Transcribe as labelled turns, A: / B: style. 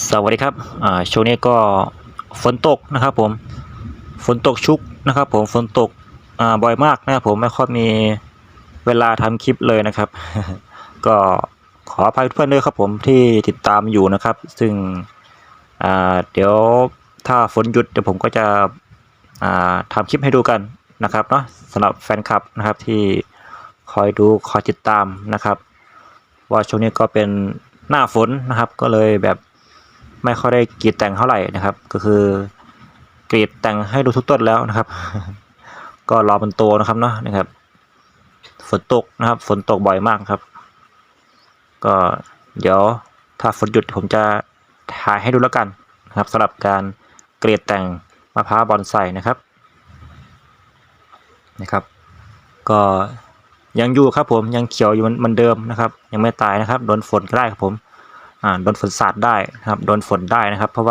A: สวัสดีครับอ่าช่วงนี้ก็ฝนตกนะครับผมฝนตกชุกนะครับ ผมฝนตกอ่าบ่อยมากนะครับผมไม่ค่อยมีเวลาทำคลิปเลยนะครับ ก็ขออภัยเพื่อนด้วยครับผมที่ติดตามอยู่นะครับ ซึ่งอ่าเดี๋ยวถ้าฝนหยุดเดี๋ยวผมก็จะอ่าทำคลิปให้ดูกันนะครับเนาะสำหรับแฟนคลับนะครับที่คอยดูคอยติดตามนะครับ ว่าช่วงนี้ก็เป็นหน้าฝนนะครับ ก็เลยแบบ ไม่ค่อยได้กรีดแต่งเท่าไหร่นะครับ ก็คือกรีดแต่งให้ดูทุกต้นแล้วนะครับ ก็รอมันโตนะครับเนาะนะครับ ฝนตกนะครับ ฝนตกบ่อยมากครับ ก็เดี๋ยวถ้าฝนหยุดผมจะถ่ายให้ดูแล้วกันนะครับสำหรับการกรีดแต่งมะพร้าวบอนไซนะครับนะครับ ก็ยังอยู่ครับผมยังเขียวอยู่เหมือนเดิมนะครับ ยังไม่ตายนะครับโดนฝนก็ได้ครับผม โดนฝนสาดได้นะครับ โดนฝนได้นะครับ เพราะว่า